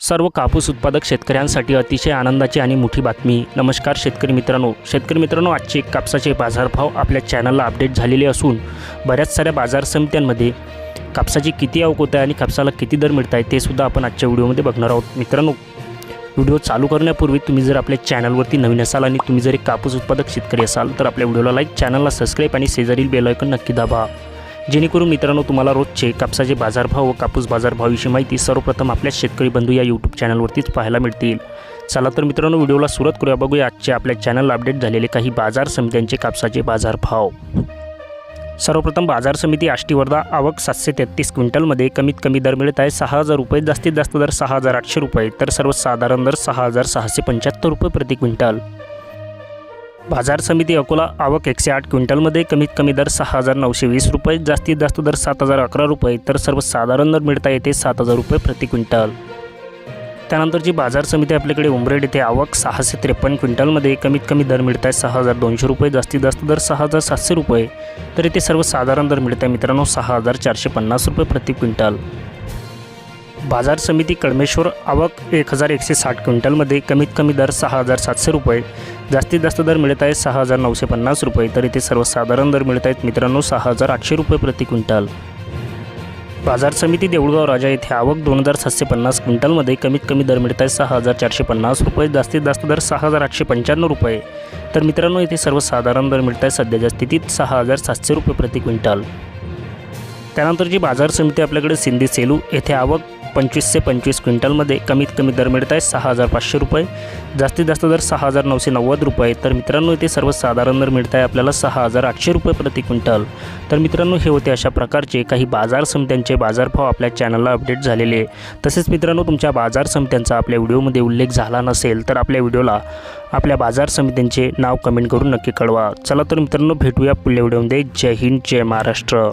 सर्व कापूस उत्पादक शेतकऱ्यांसाठी अतिशय आनंदाची आणि मोठी बातमी. नमस्कार शेतकरी मित्रांनो. शेतकरी मित्रांनो आजचे कापसाचे बाजारभाव आपल्या चॅनलला अपडेट झालेले असून बऱ्याच साऱ्या बाजार समित्यांमध्ये कापसाची किती आवक होत आहे आणि कापसाला किती दर मिळत आहे ते सुद्धा आपण आजच्या व्हिडिओमध्ये बघणार आहोत. मित्रांनो व्हिडिओ चालू करण्यापूर्वी तुम्ही जर आपल्या चॅनलवरती नवीन असाल आणि तुम्ही जर एक कापूस उत्पादक शेतकरी असाल तर आपल्या व्हिडिओला लाईक चॅनलला सबस्क्राईब आणि शेजारील बेलायकन नक्की दाबा. जेणेकरून मित्रांनो तुम्हाला रोजचे कापसाचे बाजारभाव व कापूस बाजारभावाविषयी माहिती सर्वप्रथम आपल्या शेतकरी बंधू या यूट्यूब चॅनलवरतीच पाहायला मिळतील. चला तर मित्रांनो व्हिडिओला सुरुवात करूया. बघूया आजचे आपल्या चॅनलला अपडेट झालेले काही बाजार समित्यांचे कापसाचे बाजारभाव. सर्वप्रथम बाजार समिती आष्टीवर्धा आवक सातशे तेहतीस क्विंटलमध्ये कमीत कमी दर मिळत आहे सहा हजार रुपये जास्तीत जास्त दर सहा हजार आठशे रुपये तर सर्वसाधारण दर सहा हजार सहाशे पंच्याहत्तर रुपये प्रति क्विंटल. बाजार समिती अकोला आवक एकशे आठ क्विंटलमध्ये कमीत कमी दर सहा हजार नऊशे वीस रुपये जास्तीत जास्त दर सात हजार अकरा रुपये तर सर्वसाधारण दर मिळता येते सात हजार रुपये प्रति क्विंटल. त्यानंतरची बाजार समिती आपल्याकडे उमरेड येथे आवक सहाशे त्रेपन्न क्विंटलमध्ये कमीत कमी दर मिळत आहे सहा हजार दोनशे रुपये जास्तीत जास्त दर सहा हजार सातशे रुपये तर इथे सर्वसाधारण दर मिळत आहे मित्रांनो सहा हजार चारशे पन्नास रुपये प्रति क्विंटल. बाजार समिती कळमेश्वर आवक एक हजार एकशे साठ क्विंटलमध्ये कमीत कमी दर सहा हजार सातशे रुपये. जास्तीत जास्त दर मिळत आहेत सहा हजार नऊशे पन्नास रुपये. तर इथे सर्वसाधारण दर मिळत आहेत मित्रांनो सहा हजार आठशे रुपये प्रति क्विंटल. बाजार समिती देऊळगाव राजा येथे आवक दोन हजार सातशे पन्नास क्विंटलमध्ये कमीत कमी दर मिळत आहे सहा हजार चारशे पन्नास रुपये. जास्तीत जास्त दर सहा हजार आठशे पंच्याण्णव रुपये. तर मित्रांनो इथे सर्वसाधारण दर मिळत आहे सध्याच्या स्थितीत सहा हजार सातशे रुपये प्रति क्विंटल. त्यानंतर जी बाजार समिती आपल्याकडे सिंधी सेलू येथे आवक पंचवीसशे पंचवीस क्विंटलमध्ये कमीत कमी दर मिळत आहे सहा हजार पाचशे रुपये. जास्तीत जास्त दर सहा हजार नऊशे नव्वद रुपये. तर मित्रांनो इथे सर्वसाधारण दर मिळत आहे आपल्याला सहा हजार आठशे रुपये प्रति क्विंटल. तर मित्रांनो हे होते अशा प्रकारचे काही बाजार समित्यांचे बाजारभाव आपल्या चॅनलला अपडेट झालेले. तसेच मित्रांनो तुमच्या बाजार समित्यांचा आपल्या व्हिडिओमध्ये उल्लेख झाला नसेल तर आपल्या व्हिडिओला आपल्या बाजार समित्यांचे नाव कमेंट करून नक्की कळवा. चला तर मित्रांनो भेटूया पुढल्या व्हिडिओमध्ये. जय हिंद जय महाराष्ट्र.